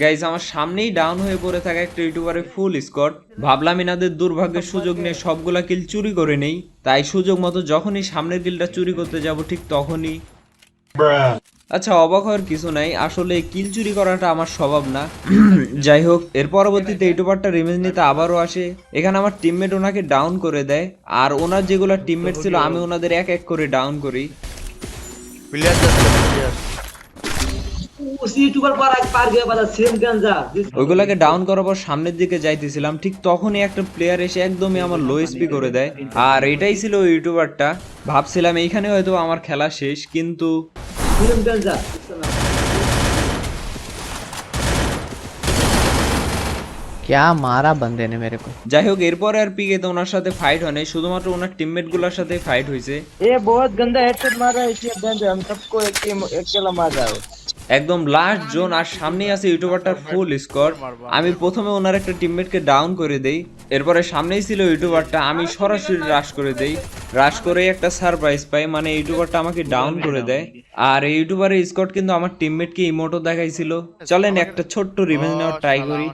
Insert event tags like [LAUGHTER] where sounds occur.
Guys আমার সামনেই down হয়ে পড়ে থাকা একটা ইউটিউবারের ফুল স্কট ভাবলাম এনাদের দুর্ভাগ্যের সুযোগ নিয়ে সবগুলা কিল চুরি করে নেই। তাই সুযোগ মতো যখনই সামনের কিলটা চুরি করতে যাব, ঠিক তখনই। আচ্ছা অবাক হওয়ার কিছু নাই। আসলে কিল চুরি করাটা আমার স্বভাব না। [CLEARS THROAT] যাই হোক, এর পরবর্তীতে ইউটিউবারটা রিমেজ নিতে আবারও আসে। এখানে আমার টিমমেট ওনাকে ডাউন করে দেয়। আর ওনার যেগুলো টিমমেট ছিল, আমি ওনাদের এক এক করে ডাউন করি। প্লেয়ার যাচ্ছে প্লেয়ার उसी यूट्यूबर पर आज पार गया पता सेम गंजा जिस- ওইগুলাকে ডাউন করার পর সামনের দিকে যাইতেছিলাম ঠিক তখনই একটা প্লেয়ার এসে একদমই আমার লো এসপি করে দেয় আর এটাই ছিল ওই ইউটিউবারটা ভাবছিলাম এইখানে হয়তো আমার খেলা শেষ কিন্তু सेम गंजा क्या मारा बंदे ने मेरे को যাই হোক এরপরে আর পিকে তো ওনার সাথে ফাইট হয় নাই শুধুমাত্র ওনার টিমমেট গুলার সাথে ফাইট হয়েছে ये बहुत गंदा हेडशॉट मार रहा है इसलिए गंजा हम सबको एक टीम अकेला मार रहा है একদম লাস্ট জোন আর সামনেই আছে ইউটিউবারটার ফুল স্কোর আমি প্রথমে ওনার একটা টিমমেটকে ডাউন করে দেই, এরপরে সামনেই ছিল ইউটিউবারটা, আমি সরাসরি রাশ করে দেই। রাশ করে একটা সারপ্রাইজ পাই মানে ইউটিউবারটা আমাকে ডাউন করে দেয়। আর এই ইউটিউবারের স্কট কিন্তু আমার টিমমেটকে ইমোটো দেখাইছিল। চলেন একটা ছোট্ট রিভেঞ্জ নেওয়ার ট্রাই করি।